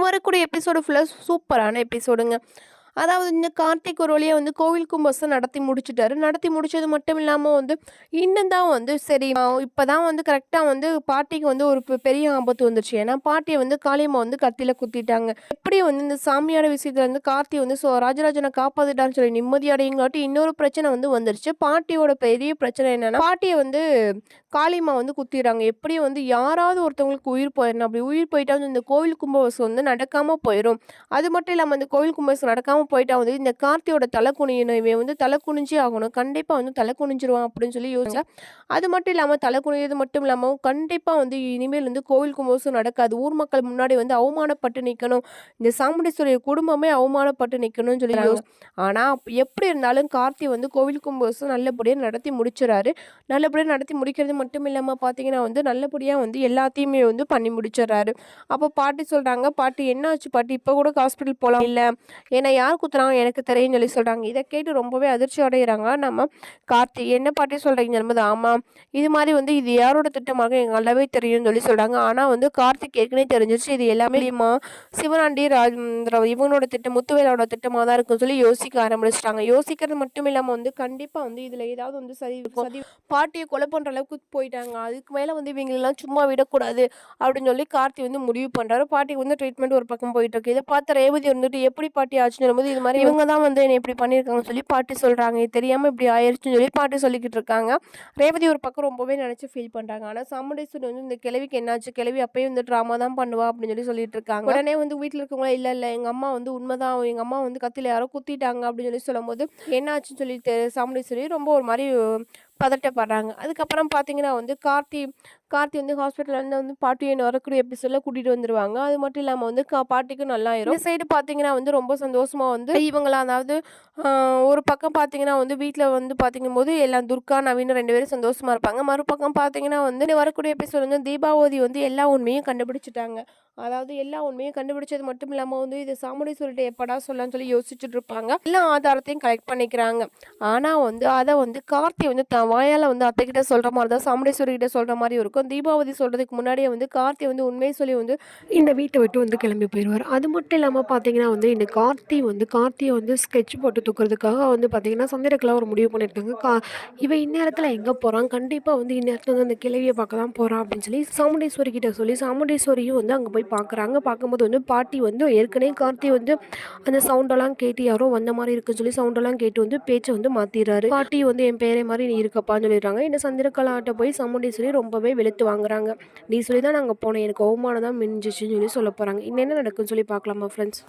வரக்கூடிய எபிசோடு ஃபுல்லாக சூப்பரான எபிசோடுங்க அதாவது இந்த கார்த்திக் ஒரு வழியாக வந்து கோவில் கும்பசம் நடத்தி முடிச்சிட்டாரு. நடத்தி முடிச்சது மட்டும் இல்லாமல் வந்து இன்னும் தான் வந்து சரி இப்போ தான் வந்து கரெக்டாக வந்து பாட்டிக்கு வந்து ஒரு பெ- பெரிய ஆபத்து வந்துருச்சு. ஏன்னா பாட்டியை வந்து காளியம்மா வந்து கத்தியில் குத்திட்டாங்க. எப்படி வந்து இந்த சாமியோட விஷயத்துல வந்து கார்த்தி வந்து ஸோ ராஜராஜனை காப்பாத்திட்டான்னு சொல்லி நிம்மதியடையுங்காட்டி இன்னொரு பிரச்சனை வந்து வந்துருச்சு. பாட்டியோட பெரிய பிரச்சனை என்னன்னா பாட்டியை வந்து காளியம்மா வந்து குத்திடுறாங்க. எப்படியும் வந்து யாராவது ஒருத்தவங்களுக்கு உயிர் போயிடணும். அப்படி உயிர் போயிட்டா வந்து இந்த கோவில் கும்பவாசம் வந்து நடக்காமல் போயிடும் அது மட்டும் இல்லாமல் இந்த கோவில் கும்பவாசம் இல்லாமல் போயிட்டா வந்து இந்த கார்த்தியோட தலை குனியணும் இவன் வந்து தலை குனிஞ்சே ஆகணும். கண்டிப்பாக வந்து தலை குனிஞ்சிருவான் அப்படின்னு சொல்லி யோசிச்சா. அது மட்டும் இல்லாமல் தலை குனியது மட்டும் இல்லாமல் கண்டிப்பாக வந்து இனிமேல் வந்து கோவில் கும்போசம் நடக்காது. ஊர் மக்கள் முன்னாடி வந்து அவமானப்பட்டு நிற்கணும் இந்த சாமுண்டீஸ்வரிய குடும்பமே அவமானப்பட்டு நிற்கணும்னு சொல்லி யோசி. ஆனால் எப்படி இருந்தாலும் கார்த்தி வந்து கோவில் கும்போசம் நல்லபடியாக நடத்தி முடிச்சிடறாரு. நல்லபடியாக நடத்தி முடிக்கிறது மட்டும் இல்லாமல் பார்த்தீங்கன்னா வந்து நல்லபடியாக வந்து எல்லாத்தையுமே வந்து பண்ணி முடிச்சிடுறாரு. அப்போ பாட்டி சொல்கிறாங்க பாட்டி என்ன ஆச்சு பாட்டி இப்போ கூட ஹாஸ்பிட்டல் போகலாம் இல்லை. ஏன்னா யார் குத்துறாங்க? எனக்கு தெரியும்னு சொல்லி சொல்கிறாங்க இதை கேட்டு ரொம்பவே அதிர்ச்சி அடைகிறாங்க நம்ம கார்த்தி என்ன பாட்டி சொல்கிறீங்க என்பது ஆமாம் இது மாதிரி வந்து இது யாரோட திட்டமாக எங்கள் நல்லாவே தெரியும்னு சொல்லி சொல்கிறாங்க ஆனால் வந்து கார்த்திக் ஏற்கனவே தெரிஞ்சிருச்சு. இது எல்லாமே தெரியுமா சிவனாண்டி ராஜ் இவனோட திட்டம் முத்துவேலோட திட்டமாக தான் இருக்குன்னு சொல்லி யோசிக்க ஆரம்பிச்சிட்டாங்க. யோசிக்கிறது மட்டும் இல்லாமல் வந்து கண்டிப்பாக வந்து இதில் ஏதாவது வந்து சரி சதி பாட்டியை கொலை பண்ணுற அளவுக்கு போயிட்டாங்க. அதுக்கு மேலே வந்து இவங்களெல்லாம் சும்மா விடக்கூடாது அப்படின்னு சொல்லி கார்த்தி வந்து முடிவு பண்ணுறாரு பாட்டிக்கு வந்து ட்ரீட்மெண்ட் ஒரு பக்கம் போயிட்டு இருக்கு. இதை பார்த்த ரேவதி வந்துட்டு எப்படி பாட்டி ஆச்சுன்னு சொல்லும்போது இது மாதிரி இவங்க தான் வந்து என்னை இப்படி பண்ணியிருக்காங்கன்னு சொல்லி பாட்டி சொல்கிறாங்க இது தெரியாமல் இப்படி ஆயிடுச்சுன்னு சொல்லி பாட்டி சொல்லிக்கிட்டு இருக்காங்க. ரேவதி ஒரு பக்கம் ரொம்பவே நினச்சி ஃபீல் பண்ணுறாங்க ஆனால் சாமுண்டேஸ்வரி வந்து இந்த கிழவிக்கு என்னாச்சு? கிழவி அப்பயே வந்து ட்ராமா தான் பண்ணுவா அப்படின்னு சொல்லி சொல்லிட்டு இருக்காங்க. உடனே வந்து வீட்டில் இருக்கவங்களா இல்லை இல்லை எங்கள் அம்மா வந்து உண்மைதான். எங்கள் அம்மா வந்து கத்தியில் யாரோ குத்திட்டாங்க. அப்படின்னு சொல்லி சொல்லும்போது என்னாச்சுன்னு சொல்லி தெ- சாமுண்டீஸ்வரி ரொம்ப ஒரு மாதிரி பதட்டப்படுறாங்க. அதுக்கப்புறம் பார்த்தீங்கன்னா வந்து கார்த்தி கார்த்தி வந்து ஹாஸ்பிட்டல்லேருந்து வந்து பாட்டியை வரக்கூடிய எபிசோடில் கூட்டிகிட்டு வந்துருவாங்க. அது மட்டும் இல்லாமல் வந்து கா பாட்டிக்கும் நல்லா ஆயிரும் இந்த சைடு பார்த்தீங்கன்னா வந்து ரொம்ப சந்தோஷமாக வந்து இவங்களாம் அதாவது ஒரு பக்கம் பார்த்தீங்கன்னா வந்து வீட்டில் வந்து பார்த்திங்கும் போது எல்லாம் துர்கா நவீன் ரெண்டு பேரும் சந்தோஷமாக இருப்பாங்க. மறுபக்கம் பார்த்தீங்கன்னா வந்து வரக்கூடிய எபிசோட் வந்து தீபாவதி வந்து எல்லா உண்மையும் கண்டுபிடிச்சிட்டாங்க. அதாவது எல்லா உண்மையும் கண்டுபிடிச்சது மட்டும் இல்லாமல் வந்து இது சாமுண்டீஸ்வரிட்ட எப்படா சொல்லலாம்னு சொல்லி யோசிச்சுட்டு இருப்பாங்க எல்லா ஆதாரத்தையும் கலெக்ட் பண்ணிக்கிறாங்க. ஆனால் வந்து அதை வந்து கார்த்தி வந்து த வாயால் வந்து அத்தைக்கிட்ட சொல்கிற மாதிரி தான் சாமுடேஸ்வரி கிட்ட சொல்கிற மாதிரி இருக்கும். தீபாவதி சொல்கிறதுக்கு முன்னாடியே வந்து கார்த்தி வந்து உண்மையை சொல்லி வந்து இந்த வீட்டை விட்டு வந்து கிளம்பி போயிடுவார். அது மட்டும் இல்லாமல் பார்த்தீங்கன்னா வந்து இந்த கார்த்தி வந்து கார்த்தியை வந்து ஸ்கெட்ச் போட்டு தூக்குறதுக்காக வந்து பார்த்தீங்கன்னா சந்திரக்கலா ஒரு முடிவு பண்ணியிருக்காங்க. கா இவன் இந்நேரத்தில் எங்கே போகிறான் கண்டிப்பாக வந்து இந்நேரத்தில் வந்து அந்த கிளவியை பார்க்க தான் போகிறான் அப்படின்னு சொல்லி சாமுண்டேஸ்வரி கிட்ட சொல்லி சாமுண்டேஸ்வரியும் வந்து அங்கே போய் பார்க்குறாங்க பார்க்கும்போது வந்து பாட்டி வந்து ஏற்கனவே கார்த்தி வந்து அந்த சவுண்டெல்லாம் கேட்டு யாரோ வந்த மாதிரி இருக்குன்னு சொல்லி சவுண்டெல்லாம் கேட்டு வந்து பேச்சை வந்து மாற்றிடுறாரு பாட்டி வந்து என் பேரே மாதிரி நீ இருக்கப்பான்னு சொல்லிடுறாங்க. என்ன சந்திரகலாட்ட போய் சாமுண்டீஸ்வரி ரொம்பவே வெளுத்து வாங்குறாங்க. நீ சொல்லி தான் நாங்கள் போனோம் எனக்கு அவமானம் தான் மிஞ்சிச்சுன்னு சொல்லி சொல்ல போகிறாங்க இன்னும் என்ன நடக்குன்னு சொல்லி பார்க்கலாமா ஃப்ரெண்ட்ஸ்